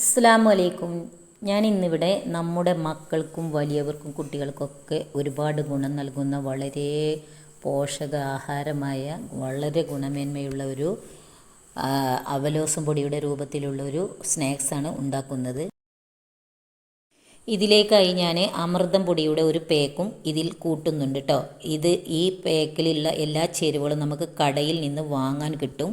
അസ്സാം വലൈക്കും ഞാൻ ഇന്നിവിടെ നമ്മുടെ മക്കൾക്കും വലിയവർക്കും കുട്ടികൾക്കൊക്കെ ഒരുപാട് ഗുണം നൽകുന്ന വളരെ പോഷകാഹാരമായ വളരെ ഗുണമേന്മയുള്ള ഒരു അവലോസം പൊടിയുടെ രൂപത്തിലുള്ള ഒരു സ്നാക്സാണ് ഉണ്ടാക്കുന്നത്. ഇതിലേക്കായി ഞാൻ അമൃതം പൊടിയുടെ ഒരു പേക്കും ഇതിൽ കൂട്ടുന്നുണ്ട് കേട്ടോ ഇത് ഈ പേക്കിലുള്ള എല്ലാ ചേരുവകളും നമുക്ക് കടയിൽ നിന്ന് വാങ്ങാൻ കിട്ടും.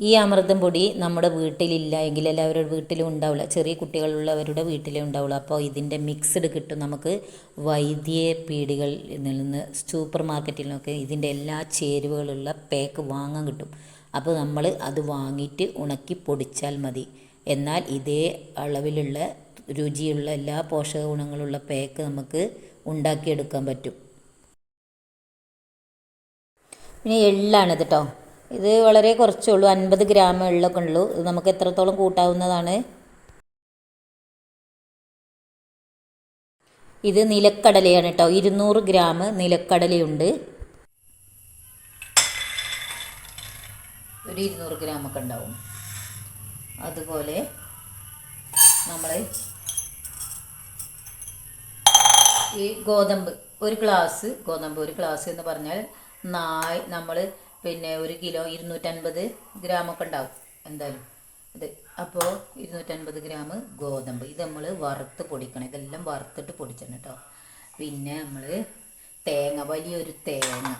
ഈ അമൃതം പൊടി നമ്മുടെ വീട്ടിലില്ല എങ്കിൽ എല്ലാവരുടെ വീട്ടിലും ഉണ്ടാവില്ല. ചെറിയ കുട്ടികളുള്ളവരുടെ വീട്ടിലേ ഉണ്ടാവുള്ളൂ. അപ്പോൾ ഇതിന്റെ മിക്സ്ഡ് കിട്ടും നമുക്ക് വൈദ്യ പീടികളിൽ നിന്ന് സൂപ്പർ മാർക്കറ്റിൽ നിന്നൊക്കെ ഇതിന്റെ എല്ലാ ചേരുവകളുള്ള പാക്ക് വാങ്ങാൻ കിട്ടും. അപ്പോൾ നമ്മൾ അത് വാങ്ങിയിട്ട് ഉണക്കി പൊടിച്ചാൽ മതി. എന്നാൽ ഇതേ അളവിലുള്ള രുചിയുള്ള എല്ലാ പോഷക ഗുണങ്ങളുള്ള പാക്ക് നമുക്ക് ഉണ്ടാക്കിയെടുക്കാൻ പറ്റും. പിന്നെ എള്ളാണ് കേട്ടോ ഇത് വളരെ കുറച്ചേ ഉള്ളൂ അൻപത് ഗ്രാം എള്ളൊക്കെ ഉള്ളൂ. ഇത് നമുക്ക് എത്രത്തോളം കൂട്ടാവുന്നതാണ്? ഇത് നിലക്കടലയാണ് കേട്ടോ. ഇരുന്നൂറ് ഗ്രാം നിലക്കടലയുണ്ട്. ഒരു ഇരുന്നൂറ് ഗ്രാം ഒക്കെ ഉണ്ടാവും. അതുപോലെ നമ്മൾ ഈ ഗോതമ്പ് ഒരു ഗ്ലാസ് ഗോതമ്പ് ഒരു ഗ്ലാസ് എന്ന് പറഞ്ഞാൽ നായ് നമ്മൾ പിന്നെ ഒരു കിലോ ഇരുന്നൂറ്റൻപത് ഗ്രാമൊക്കെ ഉണ്ടാവും എന്തായാലും. ഇത് അപ്പോൾ ഇരുന്നൂറ്റൻപത് ഗ്രാം ഗോതമ്പ്. ഇത് നമ്മൾ വറുത്ത് പൊടിക്കണം. ഇതെല്ലാം വറുത്തിട്ട് പൊടിച്ചണം കേട്ടോ. പിന്നെ നമ്മൾ തേങ്ങ വലിയൊരു തേങ്ങ.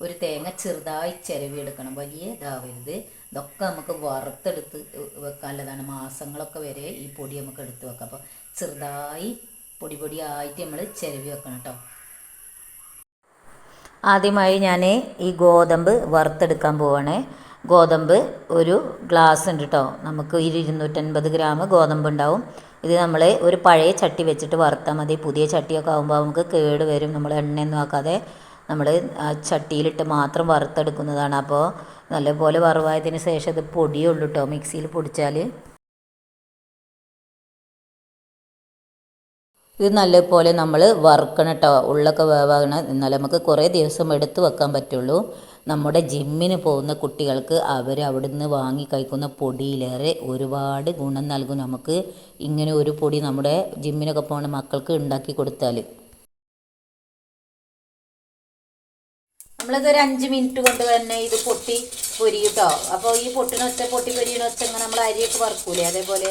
ഒരു തേങ്ങ ചെറുതായി ചിരവി എടുക്കണം വലിയ ഇതാവരുത്. ഇതൊക്കെ നമുക്ക് വറുത്തെടുത്ത് വെക്കാനുള്ളതാണ് മാസങ്ങളൊക്കെ വരെ ഈ പൊടി നമുക്ക് എടുത്ത് വെക്കാം. അപ്പോൾ ചെറുതായി പൊടി പൊടിയായിട്ട് നമ്മൾ ചിരവി വെക്കണം കേട്ടോ. ആദ്യമായി ഞാൻ ഈ ഗോതമ്പ് വറുത്തെടുക്കാൻ പോവാണ്. ഗോതമ്പ് ഒരു ഗ്ലാസ് ഉണ്ട് കേട്ടോ നമുക്ക് ഒരു ഇരുന്നൂറ്റൻപത് ഗ്രാം ഗോതമ്പ് ഉണ്ടാവും. ഇത് നമ്മൾ ഒരു പഴയ ചട്ടി വെച്ചിട്ട് വറുത്താൽ മതി. പുതിയ ചട്ടിയൊക്കെ ആകുമ്പോൾ നമുക്ക് കേട് വരും. നമ്മൾ എണ്ണയൊന്നും ആക്കാതെ നമ്മൾ ചട്ടിയിലിട്ട് മാത്രം വറുത്തെടുക്കുന്നതാണ്. അപ്പോൾ നല്ലപോലെ വറവായതിന് ശേഷം ഇത് പൊടിയുള്ളൂ കേട്ടോ മിക്സിയിൽ പൊടിച്ചാൽ ഇത് നല്ലപോലെ നമ്മൾ വറുക്കണം കേട്ടോ ഉള്ളൊക്കെ വേവാകണം. എന്നാലേ നമുക്ക് കുറേ ദിവസം എടുത്ത് വെക്കാൻ പറ്റുള്ളൂ. നമ്മുടെ ജിമ്മിന് പോകുന്ന കുട്ടികൾക്ക് അവർ അവിടുന്ന് വാങ്ങി കഴിക്കുന്ന പൊടിയിലേറെ ഒരുപാട് ഗുണം നൽകും നമുക്ക് ഇങ്ങനെ ഒരു പൊടി നമ്മുടെ ജിമ്മിനൊക്കെ പോകുന്ന മക്കൾക്ക് ഉണ്ടാക്കി കൊടുത്താൽ നമ്മളിതൊരു അഞ്ച് മിനിറ്റ് കൊണ്ട് തന്നെ ഇത് പൊട്ടി പൊരിയും അപ്പോൾ ഈ പൊട്ടിനൊച്ച പൊട്ടി പൊരിയണൊച്ച നമ്മൾ അരിയൊക്കെ വറുക്കൂലേ? അതേപോലെ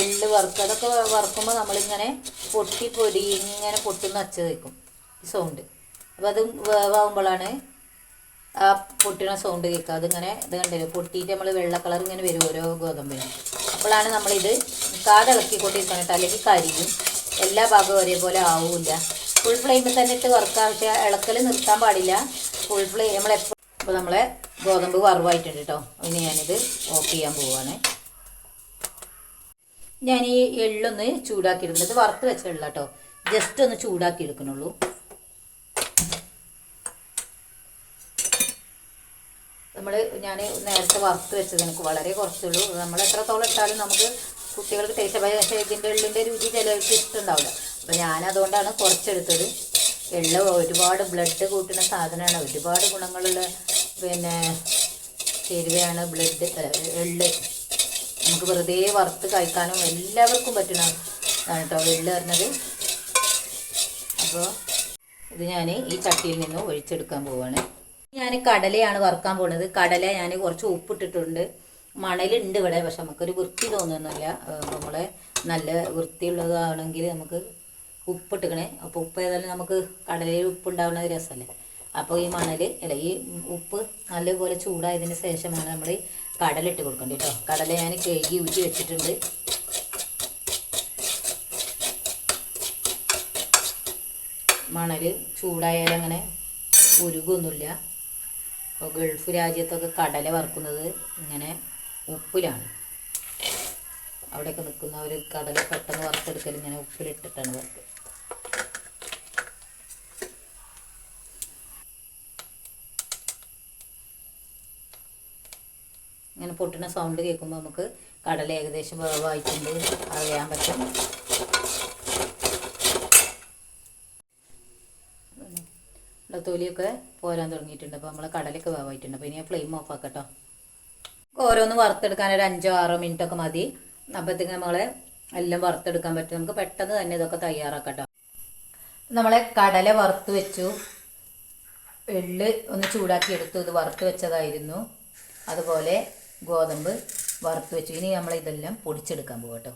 എള്ള് വറുക്കുക അതൊക്കെ വറുക്കുമ്പോൾ നമ്മളിങ്ങനെ പൊട്ടി പൊരി ഇങ്ങനെ പൊട്ടുന്ന അച്ച കേൾക്കും ഈ സൗണ്ട്. അപ്പോൾ അത് വേവാകുമ്പോഴാണ് ആ പൊട്ടിന സൗണ്ട് കേൾക്കുക അതിങ്ങനെ ഇത് കണ്ടില്ലേ? പൊട്ടിയിട്ട് നമ്മൾ വെള്ള കളർ ഇങ്ങനെ വരും ഓരോ ഗോതമ്പിന്. അപ്പോഴാണ് നമ്മളിത് കാട് ഇളക്കിക്കൊണ്ടിരിക്കണം കേട്ടോ അല്ലെങ്കിൽ കരിയും. എല്ലാ ഭാഗവും ഒരേപോലെ ആവില്ല. ഫുൾ ഫ്ലെയിമിൽ തന്നെ ഇട്ട് വറുക്കുക പക്ഷേ ഇളക്കൽ നിർത്താൻ പാടില്ല. ഫുൾ ഫ്ലെയിം നമ്മളെപ്പോൾ അപ്പോൾ നമ്മളെ ഗോതമ്പ് വറവായിട്ടുണ്ട് കേട്ടോ ഇനി ഞാനിത് ഓഫ് ചെയ്യാൻ പോവുകയാണ് ഞാൻ ഈ എള്ളൊന്ന് ചൂടാക്കി എടുക്കുന്നത് വറുത്ത് വെച്ച എള്ള കേട്ടോ ജസ്റ്റ് ഒന്ന് ചൂടാക്കി എടുക്കണുള്ളൂ നമ്മൾ ഞാൻ നേരത്തെ വറുത്ത് വെച്ചത് എനിക്ക് വളരെ കുറച്ചുള്ളൂ. നമ്മൾ എത്രത്തോളം ഇട്ടാലും നമുക്ക് കുട്ടികൾക്ക് ടേസ്റ്റ് പക്ഷേ ഇതിന്റെ എള്ളിന്റെ രുചി ചിലവർക്ക് ഇഷ്ടമുണ്ടാവില്ല. അപ്പോൾ ഞാൻ അതുകൊണ്ടാണ് കുറച്ചെടുത്തത്. എള്ള് ഒരുപാട് ബ്ലഡ് കൂട്ടുന്ന സാധനമാണ്. ഒരുപാട് ഗുണങ്ങളുള്ള പിന്നെ ചേരുവയാണ് ബ്ലഡ് എള്ള്. നമുക്ക് വെറുതെ വറുത്ത് കഴിക്കാനും എല്ലാവർക്കും പറ്റുന്ന ആണ് കേട്ടോ വെള്ളി പറഞ്ഞത്. അപ്പോൾ ഇത് ഞാൻ ഈ ചട്ടിയിൽ നിന്ന് ഒഴിച്ചെടുക്കാൻ പോവാണ്. ഞാൻ കടലയാണ് വറുക്കാൻ പോകുന്നത് കടല ഞാൻ കുറച്ച് ഉപ്പിട്ടിട്ടുണ്ട്. മണലുണ്ട് ഇവിടെ പക്ഷെ നമുക്കൊരു വൃത്തി തോന്നുന്നില്ല. നമ്മളെ നല്ല വൃത്തിയുള്ളതാണെങ്കിൽ നമുക്ക് ഉപ്പിട്ടിക്കണേ. അപ്പോൾ ഉപ്പ് ഏതായാലും നമുക്ക് കടലയിൽ ഉപ്പുണ്ടാവുന്ന രസമല്ലേ? അപ്പോൾ ഈ മണൽ അല്ല ഈ ഉപ്പ് നല്ലപോലെ ചൂടായതിന് ശേഷമാണ് നമ്മൾ കടല ഇട്ട് കൊടുക്കണ്ട കേട്ടോ. കടല ഞാൻ കഴുകി ഊറ്റി വെച്ചിട്ടുണ്ട്. മണൽ ചൂടായാലും അങ്ങനെ ഉരുകൊന്നുമില്ല. ഇപ്പോൾ ഗൾഫ് രാജ്യത്തൊക്കെ കടല വറുക്കുന്നത് ഇങ്ങനെ ഉപ്പിലാണ്. അവിടെയൊക്കെ നിൽക്കുന്നവർ കടല പെട്ടെന്ന് വറുത്തെടുക്കൽ ഇങ്ങനെ ഉപ്പിലിട്ടിട്ടാണ് വറുക്കുക പൊട്ടുന്ന സൗണ്ട് കേൾക്കുമ്പോൾ നമുക്ക് കടല ഏകദേശം വേവായിട്ടുണ്ട്. അറിയാൻ പറ്റും. തൊലിയൊക്കെ പോരാൻ തുടങ്ങിയിട്ടുണ്ട്. അപ്പോൾ നമ്മളെ കടലൊക്കെ വേവായിട്ടുണ്ട്. അപ്പോൾ ഇനി ഫ്ലെയിം ഓഫ് ആക്കട്ടോ. ഓരോന്ന് വറുത്തെടുക്കാൻ ഒരു അഞ്ചോ ആറോ മിനിറ്റ് ഒക്കെ മതി. അപ്പോഴത്തേക്ക് നമ്മളെ എല്ലാം വറുത്തെടുക്കാൻ പറ്റും. നമുക്ക് പെട്ടെന്ന് തന്നെ ഇതൊക്കെ തയ്യാറാക്കട്ടോ. നമ്മളെ കടല വറുത്ത് വെച്ചു. എള്ള് ഒന്ന് ചൂടാക്കി എടുത്തു. ഇത് വറുത്ത് വെച്ചതായിരുന്നു. അതുപോലെ ഗോതമ്പ് വറുത്ത് വെച്ചു. ഇനി നമ്മൾ ഇതെല്ലാം പൊടിച്ചെടുക്കാൻ പോകട്ടോ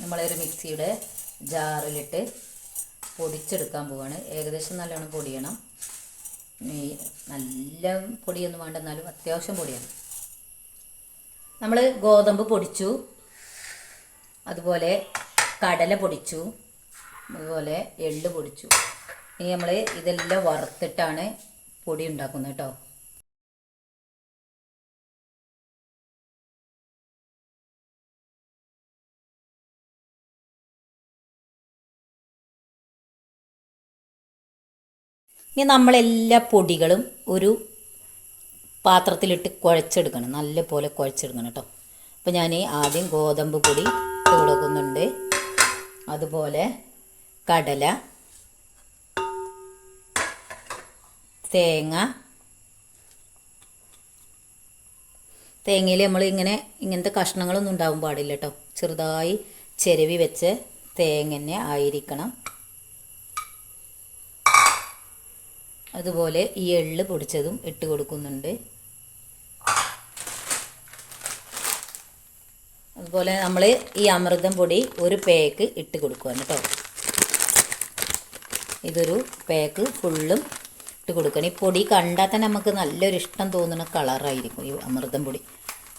നമ്മളൊരു മിക്സിയുടെ ജാറിലിട്ട് പൊടിച്ചെടുക്കാൻ പോവാണ്. ഏകദേശം നല്ലോണം പൊടിയണം. ഈ നല്ല പൊടിയൊന്നും വേണ്ട എന്നാലും അത്യാവശ്യം പൊടിയാണ്. നമ്മൾ ഗോതമ്പ് പൊടിച്ചു. അതുപോലെ കടല പൊടിച്ചു. അതുപോലെ എള്ള് പൊടിച്ചു. ഇനി നമ്മൾ ഇതെല്ലാം വറുത്തിട്ടാണ് പൊടി ഉണ്ടാക്കുന്നത് കേട്ടോ. ഇനി നമ്മളെല്ലാ പൊടികളും ഒരു പാത്രത്തിലിട്ട് കുഴച്ചെടുക്കണം. നല്ല പോലെ കുഴച്ചെടുക്കണം കേട്ടോ. അപ്പോൾ ഞാൻ ആദ്യം ഗോതമ്പ് പൊടി ഇട്ട് കൊടുക്കുന്നുണ്ട്. അതുപോലെ കടല തേങ്ങ. തേങ്ങയിൽ നമ്മൾ ഇങ്ങനെ ഇങ്ങനത്തെ കഷ്ണങ്ങളൊന്നും ഉണ്ടാവാൻ പാടില്ല കേട്ടോ ചെറുതായി ചെരുവി വെച്ച് തേങ്ങ തന്നെ ആയിരിക്കണം. അതുപോലെ ഈ എള്ള് പൊടിച്ചതും ഇട്ട് കൊടുക്കുന്നുണ്ട്. അതുപോലെ നമ്മൾ ഈ അമൃതം പൊടി ഒരു പേക്ക് ഇട്ട് കൊടുക്കുകയാണ് കേട്ടോ ഇതൊരു പേക്ക് ഫുള്ളും ഇട്ട് കൊടുക്കണം. ഈ പൊടി കണ്ടാൽ തന്നെ നമുക്ക് നല്ലൊരു ഇഷ്ടം തോന്നുന്ന കളറായിരിക്കും ഈ അമൃതം പൊടി.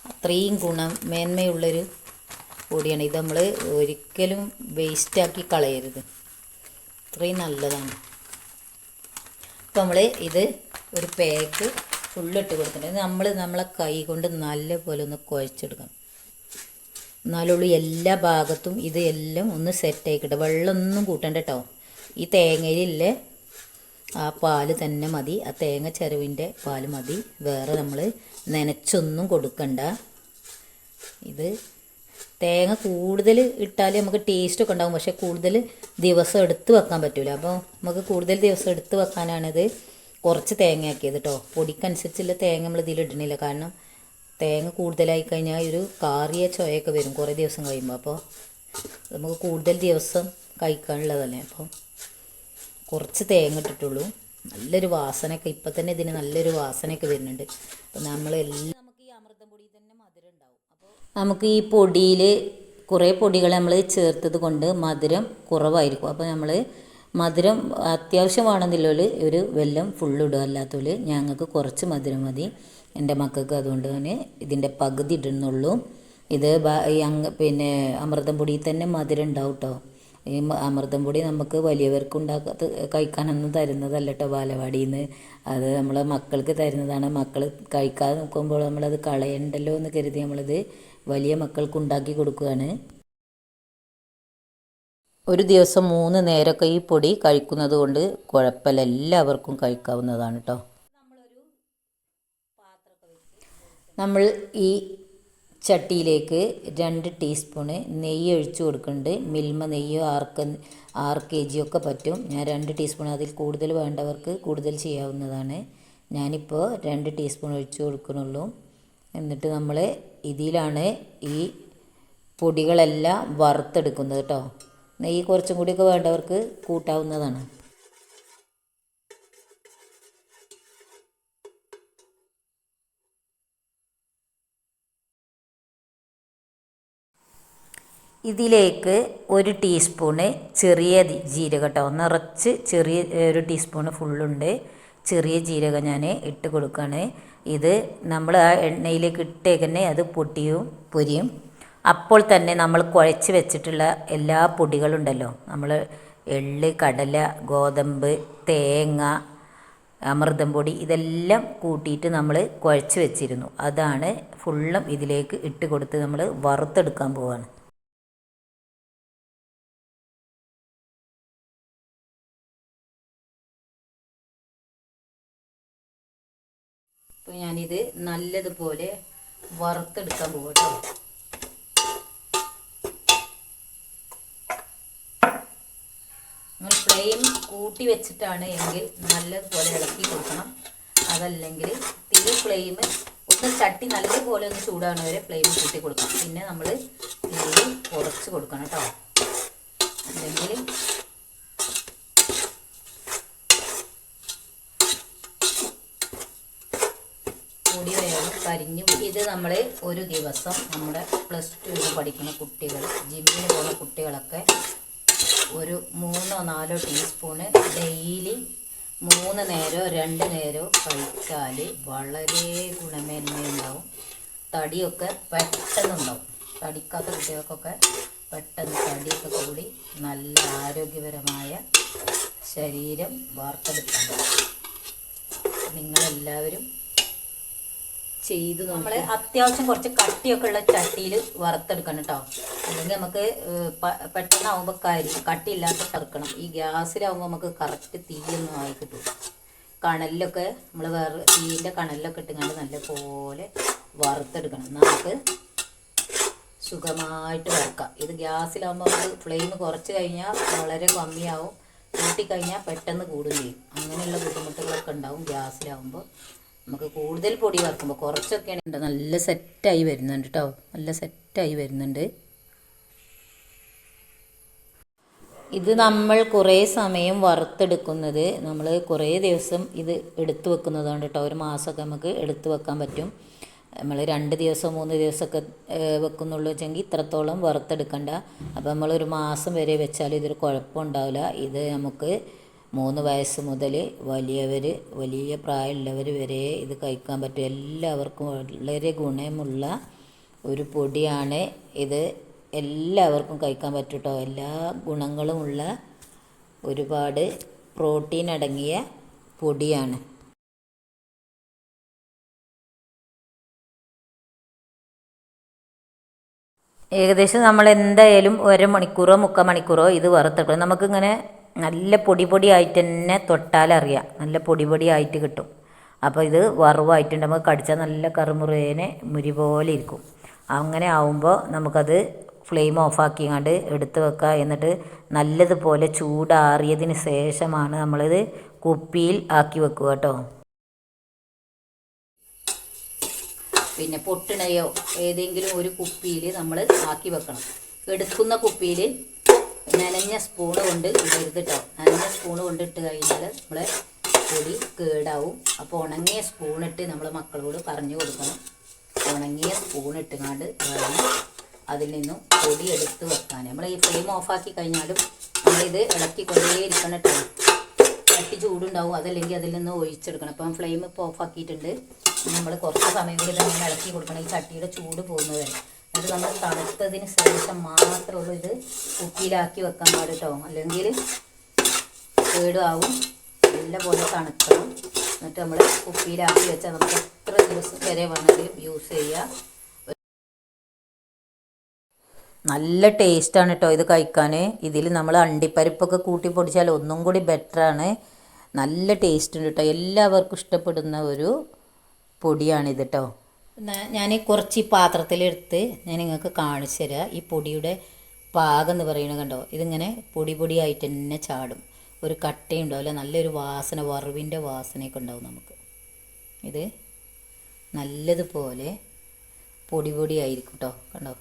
അത്രയും ഗുണം മേന്മയുള്ളൊരു പൊടിയാണ്. ഇത് നമ്മൾ ഒരിക്കലും വേസ്റ്റാക്കി കളയരുത്. അത്രയും നല്ലതാണ്. അപ്പോൾ നമ്മൾ ഇത് ഒരു പാക്ക് ഫുള്ളിട്ട് കൊടുത്തിട്ടുണ്ട്. നമ്മൾ നമ്മളെ കൈ കൊണ്ട് നല്ല പോലെ ഒന്ന് കുഴച്ചെടുക്കണം. എന്നാലുള്ളൂ എല്ലാ ഭാഗത്തും ഇത് എല്ലാം ഒന്ന് സെറ്റ് സെറ്റായിക്കിട്ടെ വെള്ളമൊന്നും കൂട്ടണ്ട കേട്ടോ ഈ തേങ്ങയിലെ ആ പാൽ തന്നെ മതി. ആ തേങ്ങ ചെരുവിന്റെ പാൽ മതി. വേറെ നമ്മൾ നനച്ചൊന്നും കൊടുക്കണ്ട. ഇത് തേങ്ങ കൂടുതൽ ഇട്ടാൽ നമുക്ക് ടേസ്റ്റ് ഒക്കെ ഉണ്ടാകും പക്ഷേ കൂടുതൽ ദിവസം എടുത്ത് വെക്കാൻ പറ്റില്ല അപ്പോൾ നമുക്ക് കൂടുതൽ ദിവസം എടുത്ത് വെക്കാനാണിത് കുറച്ച് തേങ്ങയാക്കിയത് കേട്ടോ പൊടിക്കനുസരിച്ചുള്ള തേങ്ങ നമ്മൾ ഇതിൽ ഇടണില്ല. കാരണം തേങ്ങ കൂടുതലായി കഴിഞ്ഞാൽ ഒരു കാറിയ ചോയൊക്കെ വരും കുറേ ദിവസം കഴിയുമ്പോൾ അപ്പോൾ നമുക്ക് കൂടുതൽ ദിവസം കഴിക്കാനുള്ളതല്ലേ. അപ്പോൾ കുറച്ച് തേങ്ങ ഇട്ടിട്ടുള്ളൂ. നല്ലൊരു വാസനയൊക്കെ ഇപ്പം തന്നെ ഇതിന് നല്ലൊരു വാസനയൊക്കെ വരുന്നുണ്ട്. അപ്പം നമ്മളെല്ലാം നമുക്ക് ഈ അമൃതം പൊടി തന്നെ മധുരം ഉണ്ടാവും. നമുക്ക് ഈ പൊടിയിൽ കുറേ പൊടികൾ നമ്മൾ ചേർത്തത് കൊണ്ട് മധുരം കുറവായിരിക്കും. അപ്പോൾ നമ്മൾ മധുരം അത്യാവശ്യമാണെന്നില്ലോൽ ഒരു വെല്ലം ഫുള്ള് ഇടുക. അല്ലാത്തോൽ ഞങ്ങൾക്ക് കുറച്ച് മധുരം മതി. എന്റെ മക്കൾക്ക് അതുകൊണ്ട് തന്നെ ഇതിന്റെ പകുതി ഇടുന്നുള്ളൂ. ഇത് പിന്നെ അമൃതം പൊടിയിൽ തന്നെ മധുരം ഉണ്ടാവും കേട്ടോ ഈ അമൃതം പൊടി നമുക്ക് വലിയവർക്ക് ഉണ്ടാക്കാത്ത കഴിക്കാനൊന്നും തരുന്നതല്ല കേട്ടോ ബാലവാടിയിൽ നിന്ന് അത് നമ്മളെ മക്കൾക്ക് തരുന്നതാണ്. മക്കൾ കഴിക്കാതെ നോക്കുമ്പോൾ നമ്മളത് കളയണ്ടല്ലോ എന്ന് കരുതി നമ്മളത് വലിയ മക്കൾക്ക് ഉണ്ടാക്കി കൊടുക്കുകയാണ്. ഒരു ദിവസം മൂന്ന് നേരമൊക്കെ ഈ പൊടി കഴിക്കുന്നത് കൊണ്ട് കുഴപ്പമില്ല. എല്ലാവർക്കും കഴിക്കാവുന്നതാണ് കേട്ടോ നമ്മൾ ഈ ചട്ടിയിലേക്ക് രണ്ട് ടീസ്പൂണ് നെയ്യ് ഒഴിച്ചു കൊടുക്കുന്നുണ്ട്. മിൽമ നെയ്യോ ആർക്ക് ആറ് കെ ജി ഒക്കെ പറ്റും. ഞാൻ രണ്ട് ടീസ്പൂൺ അതിൽ കൂടുതൽ വേണ്ടവർക്ക് കൂടുതൽ ചെയ്യാവുന്നതാണ്. ഞാനിപ്പോൾ രണ്ട് ടീസ്പൂൺ ഒഴിച്ചു കൊടുക്കുന്നുള്ളൂ. എന്നിട്ട് നമ്മൾ ഇതിലാണ് ഈ പൊടികളെല്ലാം വറുത്തെടുക്കുന്നത് കേട്ടോ. നെയ്യ് കുറച്ചും കൂടിയൊക്കെ വേണ്ടവർക്ക് കൂട്ടാവുന്നതാണ്. ഇതിലേക്ക് ഒരു ടീസ്പൂണ് ചെറിയ ജീരകം കേട്ടോ നിറച്ച് ചെറിയ ഒരു ടീസ്പൂണ് ഫുള്ളുണ്ട്. ചെറിയ ജീരകം ഞാൻ ഇട്ട് കൊടുക്കുകയാണ് ഇത് നമ്മൾ ആ എണ്ണയിലേക്ക് ഇട്ടേക്കന്നെ അത് പൊട്ടിയും പൊരിയും. അപ്പോൾ തന്നെ നമ്മൾ കുഴച്ച് വെച്ചിട്ടുള്ള എല്ലാ പൊടികളുണ്ടല്ലോ. നമ്മൾ എള്ള് കടല ഗോതമ്പ് തേങ്ങ അമൃതം പൊടി ഇതെല്ലാം കൂട്ടിയിട്ട് നമ്മൾ കുഴച്ച് വെച്ചിരുന്നു. അതാണ് ഫുള്ളും ഇതിലേക്ക് ഇട്ട് കൊടുത്ത് നമ്മൾ വറുത്തെടുക്കാൻ പോവാണ്. അപ്പോൾ ഞാനിത് നല്ലതുപോലെ വറുത്തെടുക്കാൻ പോകട്ടോ നമ്മൾ ഫ്ലെയിം കൂട്ടി വെച്ചിട്ടാണ് എങ്കിൽ നല്ലതുപോലെ ഇളക്കി കൊടുക്കണം. അതല്ലെങ്കിൽ തീ ഫ്ലെയിം ഒന്ന് ചട്ടി നല്ലതുപോലെ ഒന്ന് ചൂടാണ് വരെ ഫ്ലെയിം കൂട്ടി കൊടുക്കണം. പിന്നെ നമ്മൾ തീ കുറച്ച് കൊടുക്കണം കേട്ടോ അല്ലെങ്കിൽ പൊടി വേണം കരിഞ്ഞു. ഇത് നമ്മൾ ഒരു ദിവസം നമ്മുടെ പ്ലസ് ടുവിൽ പഠിക്കുന്ന കുട്ടികൾ ജിമ്മിന് പോകുന്ന കുട്ടികളൊക്കെ ഒരു മൂന്നോ നാലോ ടീസ്പൂണ് ഡെയിലി മൂന്ന് നേരോ രണ്ട് നേരോ കഴിച്ചാൽ വളരെ ഗുണമേന്മയുണ്ടാവും. തടിയൊക്കെ പെട്ടെന്നുണ്ടാവും. തടിക്കാത്ത കുട്ടികൾക്കൊക്കെ പെട്ടെന്ന് തടിയൊക്കെ കൂടി നല്ല ആരോഗ്യപരമായ ശരീരം വാർത്തെടുക്കാൻ പറ്റും. നിങ്ങളെല്ലാവരും ചെയ്തു നമ്മൾ അത്യാവശ്യം കുറച്ച് കട്ടിയൊക്കെ ഉള്ള ചട്ടിയിൽ വറുത്തെടുക്കണം കേട്ടോ അല്ലെങ്കിൽ നമുക്ക് പെട്ടെന്നാവുമ്പോൾ കരി കട്ടിയില്ലാത്ത വറുക്കണം. ഈ ഗ്യാസിലാവുമ്പോൾ നമുക്ക് കറക്റ്റ് തീയൊന്നും ആയി കിട്ടും കണലിലൊക്കെ നമ്മൾ വേറെ തീയിന്റെ കണലിലൊക്കെ ഇട്ടുകൊണ്ട് നല്ല പോലെ വറുത്തെടുക്കണം. നമുക്ക് സുഖമായിട്ട് വറുക്കാം. ഇത് ഗ്യാസിലാവുമ്പോൾ നമുക്ക് ഫ്ലെയിം കുറച്ച് കഴിഞ്ഞാൽ വളരെ കമ്മിയാവും. കൂട്ടിക്കഴിഞ്ഞാൽ പെട്ടെന്ന് കൂടുകയും അങ്ങനെയുള്ള ബുദ്ധിമുട്ടുകളൊക്കെ ഉണ്ടാവും ഗ്യാസിലാവുമ്പോൾ നമുക്ക് കൂടുതൽ പൊടി വറക്കുമ്പോൾ കുറച്ചൊക്കെയാണ് ഉണ്ട് നല്ല സെറ്റായി വരുന്നുണ്ട് കേട്ടോ നല്ല സെറ്റായി വരുന്നുണ്ട്. ഇത് നമ്മൾ കുറേ സമയം വറുത്തെടുക്കുന്നത്. നമ്മൾ കുറേ ദിവസം ഇത് എടുത്തു വെക്കുന്നതാണ് കേട്ടോ ഒരു മാസമൊക്കെ നമുക്ക് എടുത്തു വെക്കാൻ പറ്റും. നമ്മൾ രണ്ട് ദിവസം മൂന്ന് ദിവസമൊക്കെ വെക്കുന്നുള്ളൂ വെച്ചെങ്കിൽ ഇത്രത്തോളം വറുത്തെടുക്കണ്ട. അപ്പോൾ നമ്മളൊരു മാസം വരെ വെച്ചാൽ ഇതൊരു കുഴപ്പമുണ്ടാവില്ല. ഇത് നമുക്ക് മൂന്ന് വയസ്സ് മുതൽ വലിയവർ വലിയ പ്രായമുള്ളവർ വരെ ഇത് കഴിക്കാൻ പറ്റും. എല്ലാവർക്കും വളരെ ഗുണമുള്ള ഒരു പൊടിയാണ് ഇത്. എല്ലാവർക്കും കഴിക്കാൻ പറ്റും കേട്ടോ എല്ലാ ഗുണങ്ങളുമുള്ള ഒരുപാട് പ്രോട്ടീൻ അടങ്ങിയ പൊടിയാണ്. ഏകദേശം നമ്മൾ എന്തായാലും ഒരു മണിക്കൂറോ മുക്കാൽ മണിക്കൂറോ ഇത് വറുത്തെടുക്കണം. നമുക്കിങ്ങനെ നല്ല പൊടി പൊടി ആയിട്ട് തന്നെ തൊട്ടാലറിയാം നല്ല പൊടി പൊടി ആയിട്ട് കിട്ടും. അപ്പോൾ ഇത് വറവായിട്ടുണ്ട്. നമുക്ക് കടിച്ചാൽ നല്ല കറുമുറേനെ മുരി പോലെ ഇരിക്കും. അങ്ങനെ ആവുമ്പോൾ നമുക്കത് ഫ്ലെയിം ഓഫാക്കിങ്ങാണ്ട് എടുത്ത് വെക്കുക. എന്നിട്ട് നല്ലതുപോലെ ചൂടാറിയതിന് ശേഷമാണ് നമ്മളിത് കുപ്പിയിൽ ആക്കി വെക്കുക കേട്ടോ. പിന്നെ പൊട്ടിണയോ ഏതെങ്കിലും ഒരു കുപ്പിയിൽ നമ്മൾ ആക്കി വെക്കണം. എടുക്കുന്ന കുപ്പിയിൽ നനഞ്ഞ സ്പൂൺ കൊണ്ട് ഇടരുത് കേട്ടോ നനഞ്ഞ സ്പൂൺ കൊണ്ട് ഇട്ട് കഴിഞ്ഞാൽ നമ്മളെ പൊടി കേടാവും. അപ്പോൾ ഉണങ്ങിയ സ്പൂണിട്ട് നമ്മൾ മക്കളോട് പറഞ്ഞു കൊടുക്കണം. ഉണങ്ങിയ സ്പൂൺ ഇട്ടുകൊണ്ട് വേണം അതിൽ നിന്നും പൊടി എടുത്ത് വെക്കാൻ. നമ്മൾ ഈ ഫ്ലെയിം ഓഫാക്കി കഴിഞ്ഞാലും നമ്മളിത് ഇളക്കിക്കൊണ്ടേയിരിക്കണം കേട്ടോ കട്ടി ചൂടുണ്ടാവും. അതല്ലെങ്കിൽ അതിൽ നിന്ന് ഒഴിച്ചെടുക്കണം. അപ്പം ഫ്ലെയിം ഇപ്പോൾ ഓഫാക്കിയിട്ടുണ്ട് നമ്മൾ കുറച്ച് സമയം കൂടി തന്നെ ഇളക്കി കൊടുക്കണം. ഈ ചട്ടിയുടെ ചൂട് പോകുന്നത് വരെ. എന്നിട്ട് നമ്മൾ തണുത്തതിന് ശേഷം മാത്രമേ ഉള്ളൂ ഇത് കുപ്പിയിലാക്കി വെക്കാൻ പാടുട്ടോ. അല്ലെങ്കിൽ കേടുമാവും നല്ലപോലെ തണുക്കണം. എന്നിട്ട് നമ്മൾ കുപ്പിയിലാക്കി വെച്ചാൽ നമുക്ക് എത്ര ദിവസം വരെ വേണമെങ്കിലും യൂസ് ചെയ്യാം. നല്ല ടേസ്റ്റാണ് കേട്ടോ ഇത് കഴിക്കാൻ ഇതിൽ നമ്മൾ അണ്ടിപ്പരിപ്പൊക്കെ കൂട്ടി പൊടിച്ചാൽ ഒന്നും കൂടി ബെറ്ററാണ് നല്ല ടേസ്റ്റ് ഉണ്ട് കേട്ടോ എല്ലാവർക്കും ഇഷ്ടപ്പെടുന്ന ഒരു പൊടിയാണിത് കേട്ടോ ഞാൻ കുറച്ച് പാത്രത്തിലെടുത്ത് ഞാൻ നിങ്ങൾക്ക് കാണിച്ചു തരാം. ഈ പൊടിയുടെ പാകം എന്ന് പറയുന്നത് കണ്ടോ? ഇതിങ്ങനെ പൊടി പൊടിയായിട്ട് തന്നെ ചാടും. ഒരു കട്ടയുണ്ടാവില്ല നല്ലൊരു വാസന വറവിന്റെ വാസനയൊക്കെ ഉണ്ടാവും നമുക്ക്. ഇത് നല്ലതുപോലെ പൊടി പൊടിയായിരിക്കും കേട്ടോ കണ്ടോ?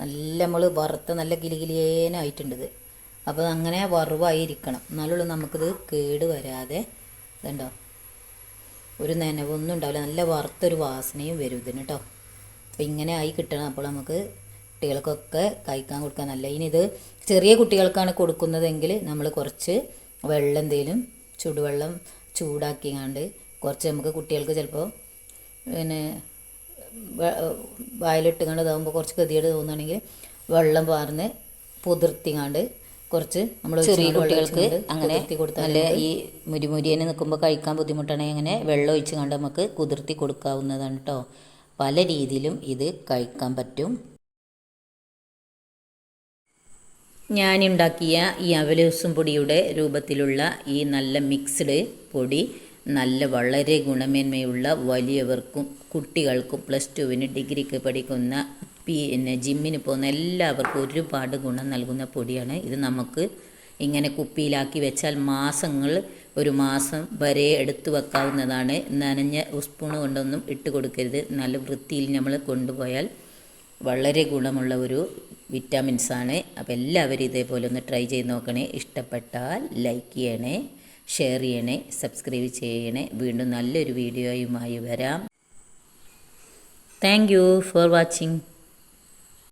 നല്ല നമ്മൾ വറുത്ത് നല്ല കിലികിലിയേനായിട്ടുണ്ട് ഇത്. അപ്പോൾ അങ്ങനെ വറവായിരിക്കണം. എന്നാലുള്ളൂ നമുക്കിത് കേട് വരാതെ ഇതുണ്ടോ ഒരു നനവൊന്നും ഉണ്ടാവില്ല. നല്ല വറുത്തൊരു വാസനയും വരും ഇതിന് കേട്ടോ അപ്പോൾ ഇങ്ങനെ ആയി കിട്ടണം. അപ്പോൾ നമുക്ക് കുട്ടികൾക്കൊക്കെ കഴിക്കാൻ കൊടുക്കാൻ നല്ല. ഇനി ഇത് ചെറിയ കുട്ടികൾക്കാണ് കൊടുക്കുന്നതെങ്കിൽ നമ്മൾ കുറച്ച് വെള്ളം എന്തെങ്കിലും ചൂടുവെള്ളം ചൂടാക്കിയാണ്ട് കുറച്ച് നമുക്ക് കുട്ടികൾക്ക് ചിലപ്പോൾ പിന്നെ വെ- വായിലിട്ട് കണ്ട് ഇതാകുമ്പോൾ കുറച്ച് ഗതികേട് തോന്നുകയാണെങ്കിൽ വെള്ളം പാർന്ന് പുതിർത്തിങ്ങാണ്ട് കുറച്ച് നമ്മൾ ചെറിയ കുട്ടികൾക്ക് അങ്ങനെ നല്ല ഈ മുരിമുരിയനെ നിൽക്കുമ്പോൾ കഴിക്കാൻ ബുദ്ധിമുട്ടാണെങ്കിൽ അങ്ങനെ വെള്ളം ഒഴിച്ച് കണ്ട് നമുക്ക് കുതിർത്തി കൊടുക്കാവുന്നതാണ് കേട്ടോ പല രീതിയിലും ഇത് കഴിക്കാൻ പറ്റും. ഞാനുണ്ടാക്കിയ ഈ അവലൂസും പൊടിയുടെ രൂപത്തിലുള്ള ഈ നല്ല മിക്സ്ഡ് പൊടി നല്ല വളരെ ഗുണമേന്മയുള്ള വലിയവർക്കും കുട്ടികൾക്കും പ്ലസ് ടുവിന് ഡിഗ്രിക്ക് പഠിക്കുന്ന പിന്നെ ജിമ്മിന് പോകുന്ന എല്ലാവർക്കും ഒരുപാട് ഗുണം നൽകുന്ന പൊടിയാണ്. ഇത് നമുക്ക് ഇങ്ങനെ കുപ്പിയിലാക്കി വെച്ചാൽ മാസങ്ങൾ ഒരു മാസം വരെ എടുത്തു വെക്കാവുന്നതാണ്. നനഞ്ഞ സ്പൂൺ കൊണ്ടൊന്നും ഇട്ട് കൊടുക്കരുത്. നല്ല വൃത്തിയിൽ നമ്മൾ കൊണ്ടുപോയാൽ വളരെ ഗുണമുള്ള ഒരു വിറ്റാമിൻസ് ആണ്. അപ്പോൾ എല്ലാവരും ഇതേപോലെ ഒന്ന് ട്രൈ ചെയ്ത് നോക്കണേ. ഇഷ്ടപ്പെട്ടാൽ ലൈക്ക് ചെയ്യണേ ഷെയർ ചെയ്യണേ സബ്സ്ക്രൈബ് ചെയ്യണേ. വീണ്ടും നല്ലൊരു വീഡിയോയുമായി വരാം. Thank you for watching.